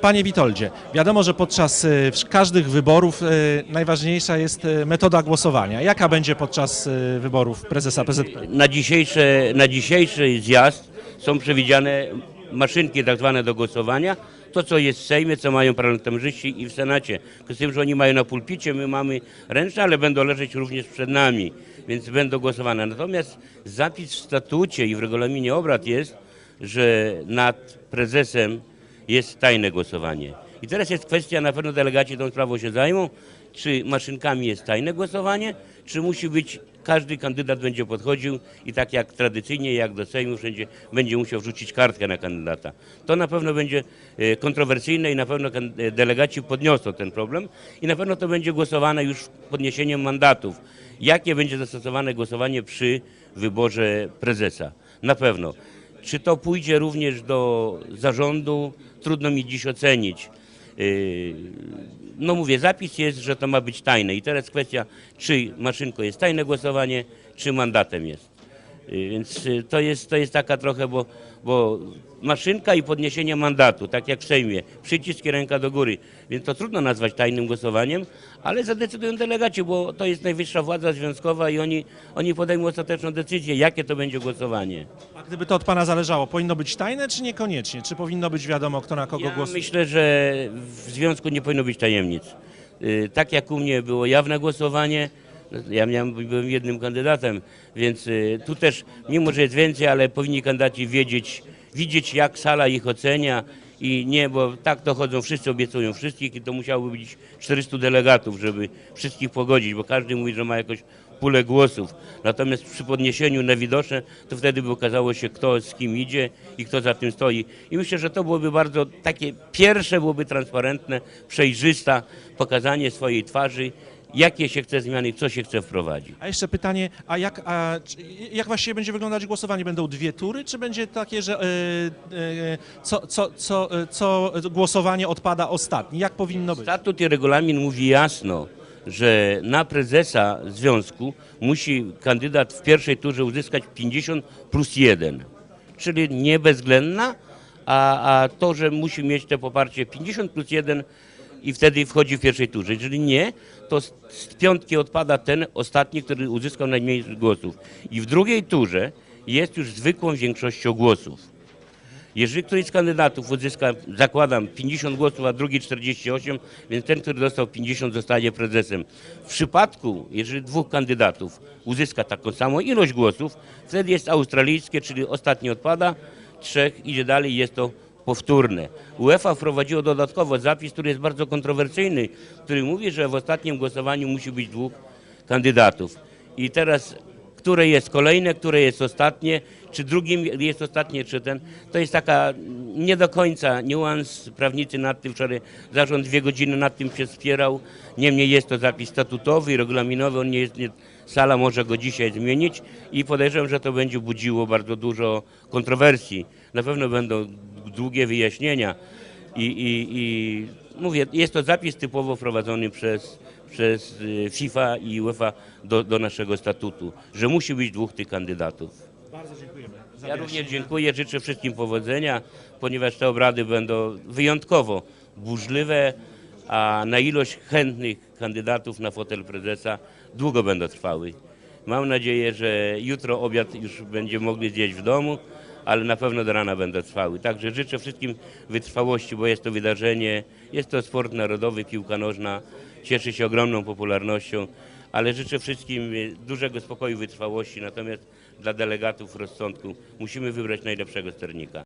Panie Witoldzie, wiadomo, że podczas wsz- każdych wyborów e, najważniejsza jest e, metoda głosowania. Jaka będzie podczas wyborów prezesa PZP? Na, dzisiejsze, na dzisiejszy zjazd są przewidziane maszynki tak zwane do głosowania. To, co jest w Sejmie, co mają parlamentarzyści i w Senacie. Z tym, że oni mają na pulpicie, my mamy ręczne, ale będą leżeć również przed nami, więc będą głosowane. Natomiast zapis w statucie i w regulaminie obrad jest, że nad prezesem jest tajne głosowanie. I teraz jest kwestia, na pewno delegaci tą sprawą się zajmą, czy maszynkami jest tajne głosowanie, czy musi być, każdy kandydat będzie podchodził i tak jak tradycyjnie, jak do Sejmu wszędzie będzie musiał wrzucić kartkę na kandydata. To na pewno będzie e, kontrowersyjne i na pewno e, delegaci podniosą ten problem i na pewno to będzie głosowane już podniesieniem mandatów. Jakie będzie zastosowane głosowanie przy wyborze prezesa? Na pewno. Czy to pójdzie również do zarządu? Trudno mi dziś ocenić. Yy, No mówię, zapis jest, że to ma być tajne i teraz kwestia, czy maszynko jest tajne głosowanie, czy mandatem jest. Yy, Więc yy, to jest, to jest taka trochę, bo, bo maszynka i podniesienie mandatu, tak jak w Sejmie, przycisk i ręka do góry. Więc to trudno nazwać tajnym głosowaniem, ale zadecydują delegaci, bo to jest najwyższa władza związkowa i oni, oni podejmą ostateczną decyzję, jakie to będzie głosowanie. A gdyby to od Pana zależało, powinno być tajne czy niekoniecznie? Czy powinno być wiadomo, kto na kogo Ja głosuje? myślę, że w związku nie powinno być tajemnic. Y, Tak jak u mnie było jawne głosowanie, ja miałem, byłem jednym kandydatem, więc y, tu też, mimo że jest więcej, ale powinni kandydaci wiedzieć, widzieć jak sala ich ocenia i nie, bo tak to chodzą, wszyscy obiecują wszystkich i to musiałoby być 400 delegatów, żeby wszystkich pogodzić, bo każdy mówi, że ma jakąś pulę głosów. Natomiast przy podniesieniu na widoczne, to wtedy by okazało się, kto z kim idzie i kto za tym stoi. I myślę, że to byłoby bardzo takie pierwsze, byłoby transparentne, przejrzysta pokazanie swojej twarzy, jakie się chce zmiany, co się chce wprowadzić. A jeszcze pytanie, a jak, a, czy- jak właściwie będzie wyglądać głosowanie? Będą dwie tury, czy będzie takie, że e, e, co, co, co, e, co głosowanie odpada ostatni? Jak powinno być? Statut i regulamin mówi jasno, że na prezesa związku musi kandydat w pierwszej turze uzyskać 50 plus 1, czyli nie bezwzględna, a, a to, że musi mieć te poparcie 50 plus 1 i wtedy wchodzi w pierwszej turze. Jeżeli nie, to z, piątki odpada ten ostatni, który uzyskał najmniej głosów. I w drugiej turze jest już zwykłą większością głosów. Jeżeli któryś z kandydatów uzyska, zakładam, 50 głosów, a drugi 48, więc ten, który dostał 50, zostaje prezesem. W przypadku, jeżeli dwóch kandydatów uzyska taką samą ilość głosów, wtedy jest australijskie, czyli ostatni odpada, trzech idzie dalej jest to powtórne. UEFA wprowadziło dodatkowo zapis, który jest bardzo kontrowersyjny, który mówi, że w ostatnim głosowaniu musi być dwóch kandydatów. I teraz które jest kolejne, które jest ostatnie, czy drugim jest ostatnie, czy ten. To jest taka nie do końca niuans. Prawnicy nad tym wczoraj, zarząd dwie godziny nad tym się spierał. Niemniej jest to zapis statutowy regulaminowy, on nie jest, nie, sala może go dzisiaj zmienić i podejrzewam, że to będzie budziło bardzo dużo kontrowersji. Na pewno będą długie wyjaśnienia i, i, i mówię, jest to zapis typowo wprowadzony przez, przez y, FIFA i UEFA do, do naszego statutu, że musi być dwóch tych kandydatów. Bardzo dziękujemy. Ja również dziękuję, życzę wszystkim powodzenia, ponieważ te obrady będą wyjątkowo burzliwe, a na ilość chętnych kandydatów na fotel prezesa długo będą trwały. Mam nadzieję, że jutro obiad już będziemy mogli zjeść w domu, ale na pewno do rana będą trwały. Także życzę wszystkim wytrwałości, bo jest to wydarzenie, jest to sport narodowy, piłka nożna, cieszy się ogromną popularnością, ale życzę wszystkim e, dużego spokoju, wytrwałości, natomiast dla delegatów rozsądku musimy wybrać najlepszego sternika.